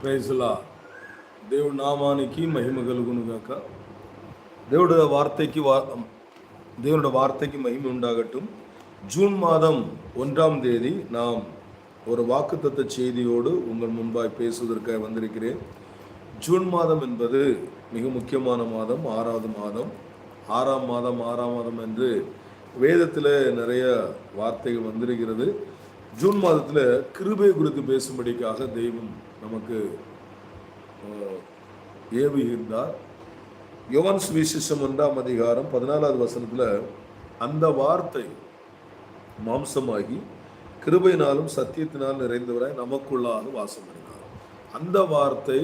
ప్రైజ్లా దేవుడి నామానికి మహిమ కలుగును గాక దేవుడి வார்த்தைக்கு வா தேவனோட வார்த்தைக்கு மகிமை உண்டாகட்டும் ஜூன் மாதம் ஒன்றாம் தேதி நாம் ஒரு வாக்குத்தத்த செய்தியோடு உங்கள் முன்பாய் பேசுவதற்காக வந்திருக்கிறேன் ஜூன் மாதம் என்பது மிக முக்கியமான மாதம் ஆறாவது மாதம் ஆறாம் மாதம் ஆறாம் மாதம் என்று வேதத்தில் நிறைய வார்த்தைகள் வந்திருக்கிறது ஜூன் மாதத்தில் கிருபை குறித்து பேசும்படிக்காக தெய்வம் நமக்கு ஏவுகின்றார் யுவன் சுவிசேஷம் ஒன்றாம் அதிகாரம் பதினாலாவது வசனத்தில் அந்த வார்த்தை மாம்சமாகி கிருபையினாலும் சத்தியத்தினால் நிறைந்தவராய் நமக்குள்ளாக வாசம் பண்ணினார் அந்த வார்த்தை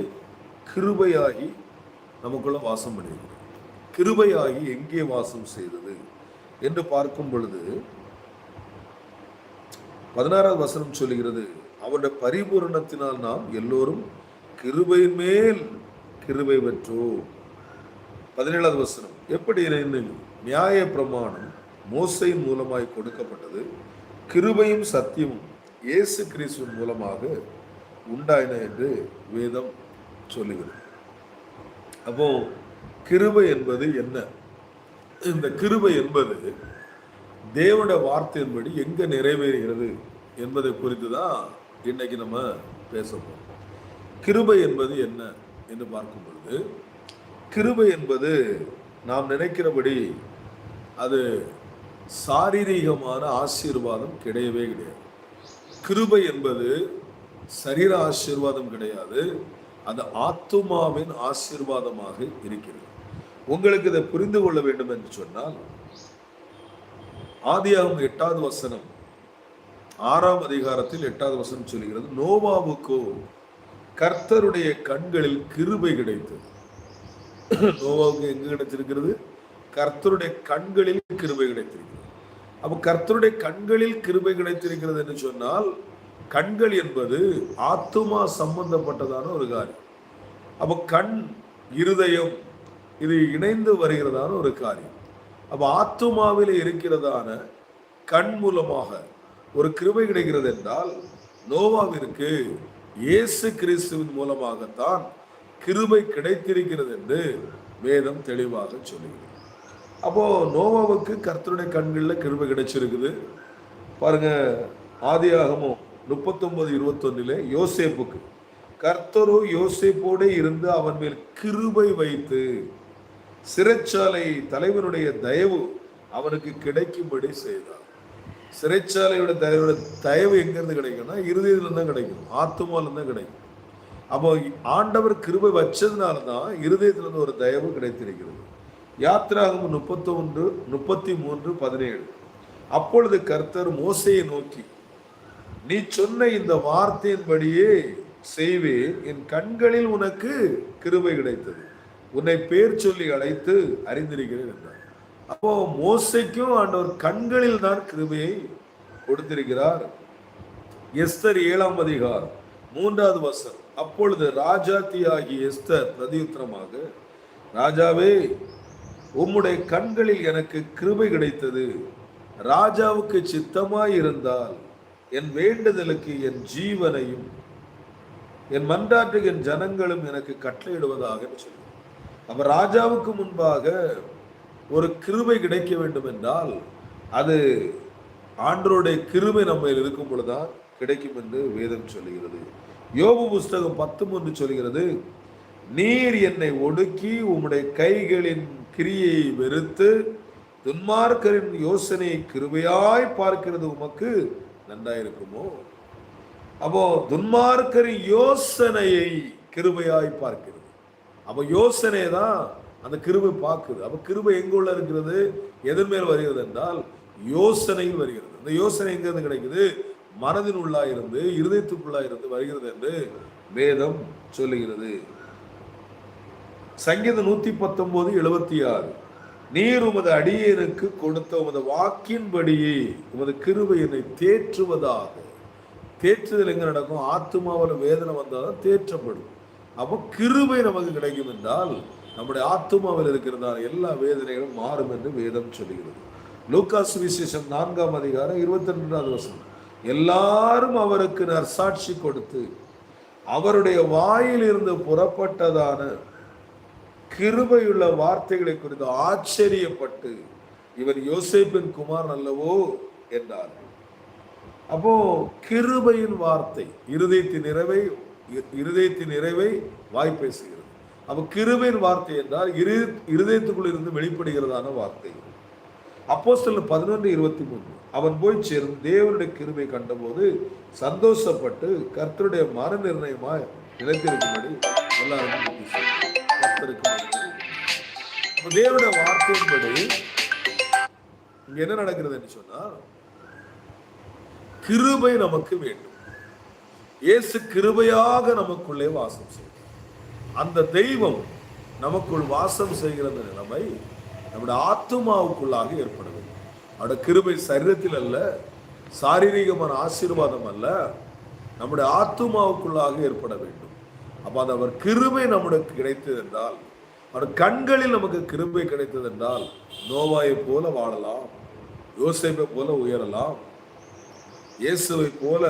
கிருபையாகி நமக்குள்ள வாசம் பண்ணியிருக்கிறது கிருபையாகி எங்கே வாசம் செய்தது என்று பார்க்கும் பொழுது பதினாறாவது வசனம் சொல்லுகிறது அவருடைய பரிபூரணத்தினால் நாம் எல்லோரும் கிருபை மேல் கிருபை பெற்றோம். பதினேழாவது வசனம். எப்படி நியாய பிரமாணம் மோசையின் மூலமாய் கொடுக்கப்பட்டது. கிருபையும் சத்தியமும் இயேசு கிறிஸ்துவின் மூலமாக உண்டாயின என்று வேதம் சொல்லுகிறது. அப்போ கிருபை என்பது என்ன? இந்த கிருபை என்பது தேவனுடைய வார்த்தையின்படி எங்க நிறைவேறுகிறது என்பதை குறித்து தான் இன்னைக்கு நம்ம பேச போறோம். கிருபை என்பது என்ன என்று பார்க்கும் பொழுது கிருபை என்பது நாம் நினைக்கிறபடி அது சாரீரிகமான ஆசீர்வாதம் கிடையவே கிடையாது. கிருபை என்பது சரீர ஆசீர்வாதம் கிடையாது அது ஆத்துமாவின் ஆசீர்வாதமாக இருக்கிறது. உங்களுக்கு இதை புரிந்து கொள்ள வேண்டும் என்று சொன்னால் ஆதியாகும் எட்டாவது வசனம் ஆறாம் அதிகாரத்தில் எட்டாவது வசனம் சொல்கிறது நோவாவுக்கோ கர்த்தருடைய கண்களில் கிருபை கிடைத்தது. நோவாவுக்கு எங்க கிடைச்சிருக்கிறது கர்த்தருடைய கண்களில் கிருபை கிடைத்திருக்கிறது. அப்போ கர்த்தருடைய கண்களில் கிருபை கிடைத்திருக்கிறது என்று சொன்னால் கண்கள் என்பது ஆத்துமா சம்பந்தப்பட்டதான ஒரு காரியம். அப்போ கண் இருதயம் இது இணைந்து வருகிறதான ஒரு காரியம். அப்போ ஆத்துமாவில் இருக்கிறதான கண் மூலமாக ஒரு கிருபை கிடைக்கிறது என்றால் நோவாவிற்கு இயேசு கிறிஸ்துவின் மூலமாகத்தான் கிருபை கிடைத்திருக்கிறது என்று வேதம் தெளிவாக சொல்லுகிறது. அப்போ நோவாவுக்கு கர்த்தருடைய கண்களில் கிருபை கிடைச்சிருக்குது. பாருங்க ஆதியாகமும் முப்பத்தொன்பது இருபத்தொன்னிலே யோசேப்புக்கு கர்த்தரோ யோசேப்போடே இருந்து அவன் மேல் கிருபை வைத்து சிறைச்சாலை தலைவனுடைய தயவு அவனுக்கு கிடைக்கும்படி செய்தார். சிறைச்சாலையோட தலைவரோட தயவு எங்கேருந்து கிடைக்கும்னா இருதயத்துல தான் கிடைக்கும். ஆத்துமால தான் கிடைக்கும். அப்போ ஆண்டவர் கிருபை வச்சதுனால தான் இருதயத்துல இருந்து ஒரு தயவு கிடைத்திருக்கிறது. யாத்திராகம் முப்பத்தி ஒன்று முப்பத்தி மூன்று பதினேழு. அப்பொழுது கர்த்தர் மோசையை நோக்கி நீ சொன்ன இந்த வார்த்தையின்படியே செய்வேன். என் கண்களில் உனக்கு கிருபை கிடைத்தது. உன்னை பேர் சொல்லி அழைத்து அறிந்திருக்கிறேன் என்றார். அப்போ மோசைக்கும் ஆண்டவர் கண்களில் தான் கிருபையை கொடுத்திருக்கிறார். எஸ்தர் ஏழாம் அதிகாரம் மூன்றாவது வசனம். அப்பொழுது ராஜாத்தியாகிய எஸ்தர் பிரதியுத்தரமாக ராஜாவே உம்முடைய கண்களில் எனக்கு கிருபை கிடைத்தது. ராஜாவுக்கு சித்தமாய் இருந்தால் என் வேண்டுதலுக்கு என் ஜீவனையும் என் மன்றாட்டுக்கு என் ஜனங்களும் எனக்கு கட்டளையிடுவதாக சொல்லி அப்ப ராஜாவுக்கு முன்பாக ஒரு கிருபை கிடைக்க வேண்டும் என்றால் அது ஆண்டருடைய கிருபை நம்ம இருக்கும் பொழுதுதான் கிடைக்கும் என்று வேதம் சொல்லுகிறது. யோபு புஸ்தகம் பத்து மூன்று சொல்கிறது நீர் என்னை ஒடுக்கி உம்முடைய கைகளின் கிரியை வெறுத்து துன்மார்க்கரின் யோசனையை கிருபையாய் பார்க்கிறது உமக்கு நன்றாயிருக்குமோ அப்போ துன்மார்க்கரின் யோசனையை கிருபையாய் பார்க்கிறது. அப்போ யோசனை தான் அந்த கிருபை பார்க்குது. அப்போ கிருபை எங்குள்ள இருக்கிறது? எதிர்மேல் மேல் வருகிறது என்றால் யோசனையில் வருகிறது. இந்த யோசனை எங்கிறது கிடைக்குது? மனதின் உள்ளா இருந்து இருதயத்துக்குள்ளா இருந்து வருகிறது என்று வேதம் சொல்லுகிறது. சங்கீதம் நூத்தி பத்தொன்பது எழுபத்தி ஆறு நீர் உமது அடியனுக்கு கொடுத்த உமது வாக்கின்படியே உமது கிருபை என்னை தேற்றுவதாக. தேற்றுதல் எங்க நடக்கும்? ஆத்துமாவில் வேதனை வந்தால் தேற்றப்படும். அப்போ கிருபை நமக்கு கிடைக்கும் என்றால் நம்முடைய ஆத்மாவில் இருக்கிறதான எல்லா வேதனைகளும் மாறும் என்று வேதம் சொல்லுகிறது. லூக்காஸ் விசேஷம் நான்காம் அதிகாரம் இருபத்தி ரெண்டாவது வசனம். எல்லாரும் அவருக்கு நற்சாட்சி கொடுத்து அவருடைய வாயிலிருந்து புறப்பட்டதான கிருபையுள்ள வார்த்தைகளை குறித்து ஆச்சரியப்பட்டு இவர் யோசேப்பின் குமார் அல்லவோ என்றார். அப்போ கிருபையின் வார்த்தை இருதயத்தின் நிறைவை இருதயத்தின் நிறைவை வாய் பேசுகிறது. அப்போ கிருபையின் வார்த்தை என்றால் இரு இருதயத்துக்குள் இருந்து வெளிப்படுகிறதான வார்த்தை. அப்போஸ்தலர் பதினொன்று இருபத்தி மூணு அவன் போய் சேர்ந்து தேவனுடைய கிருபை கண்டபோது சந்தோஷப்பட்டு கர்த்தருடைய மர நிர்ணயமாய் நிலைத்திருக்கும்படி எல்லாரும் புத்தி கர்த்தருக்கு தேவனுடைய வார்த்தையின்படி இங்க என்ன நடக்கிறது சொன்னால் சொன்னா கிருபை நமக்கு வேண்டும். இயேசு கிருபையாக நமக்குள்ளே வாசம் செய்யும். அந்த தெய்வம் நமக்குள் வாசம் செய்கிற அந்த நிலைமை நம்முடைய ஆத்துமாவுக்குள்ளாக ஏற்பட வேண்டும் அவருடைய கிருபை சரீரத்தில் அல்ல சாரீரிகமான ஆசீர்வாதம் அல்ல நம்முடைய ஆத்துமாவுக்குள்ளாக ஏற்பட வேண்டும். அப்போ அது அவர் கிருபை நம்முடைய கிடைத்தது என்றால் அவர் கண்களில் நமக்கு கிருபை கிடைத்தது என்றால் நோவாயை போல வாழலாம் யோசிப்பை போல உயரலாம் இயேசுவை போல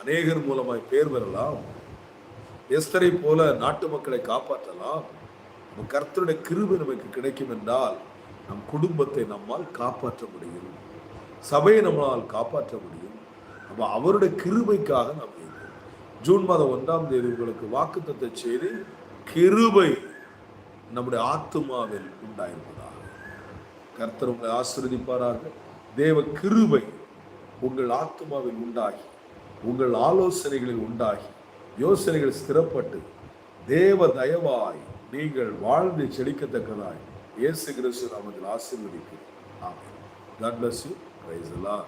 அநேகர் மூலமாய் பேர் பெறலாம் எஸ்தரை போல நாட்டு மக்களை காப்பாற்றலாம். நம்ம கர்த்தருடைய கிருபை நமக்கு கிடைக்கும் என்றால் நம் குடும்பத்தை நம்மால் காப்பாற்ற முடியும். சபையை நம்மளால் காப்பாற்ற முடியும். நம்ம அவருடைய கிருபைக்காக நாம் ஜூன் மாதம் ஒன்றாம் தேதி உங்களுக்கு வாக்குத்தத்தை செய்து கிருபை நம்முடைய ஆத்துமாவில் உண்டாயிருப்பதாக. கர்த்தர் உங்களை ஆசீர்வதிப்பாராக. தேவ கிருபை உங்கள் ஆத்மாவில் உண்டாகி உங்கள் ஆலோசனைகளில் உண்டாகி யோசனைகள் ஸ்திரப்பட்டு தேவ தயவாய் நீங்கள் வாழ்ந்து செழிக்கத்தக்கதாய். இயேசு கிறிஸ்து நாமத்தில் ஆசீர்வதிக்கிறேன் ஆமாம் காட் பிளஸ் யூ பிரைஸ் எல்லாம்